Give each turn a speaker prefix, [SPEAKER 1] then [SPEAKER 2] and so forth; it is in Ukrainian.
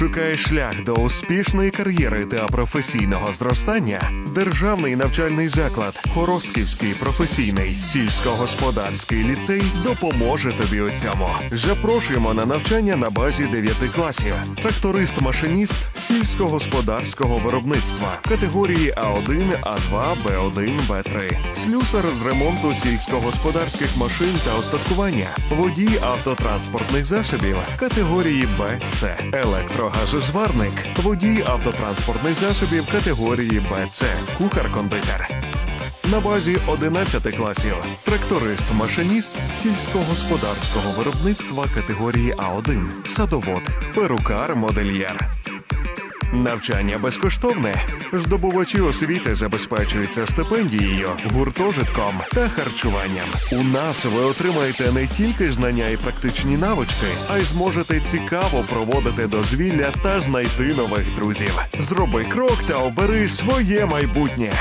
[SPEAKER 1] Шукаєш шлях до успішної кар'єри та професійного зростання? Державний навчальний заклад Хоростківський професійний сільськогосподарський ліцей допоможе тобі у цьому. Запрошуємо на навчання на базі 9 класів. Тракторист-машиніст сільськогосподарського виробництва категорії А1, А2, Б1, Б3. Слюсар з ремонту сільськогосподарських машин та остаткування. Водій автотранспортних засобів категорії Б, С. Електрогазозварник. Водій автотранспортних засобів категорії Б, С. Кухар-кондитер. На базі 11 класів. Тракторист-машиніст сільськогосподарського виробництва категорії А1, садовод, перукар-модельєр. Навчання безкоштовне. Здобувачі освіти забезпечуються стипендією, гуртожитком та харчуванням. У нас ви отримаєте не тільки знання і практичні навички, а й зможете цікаво проводити дозвілля та знайти нових друзів. Зроби крок та обери своє майбутнє.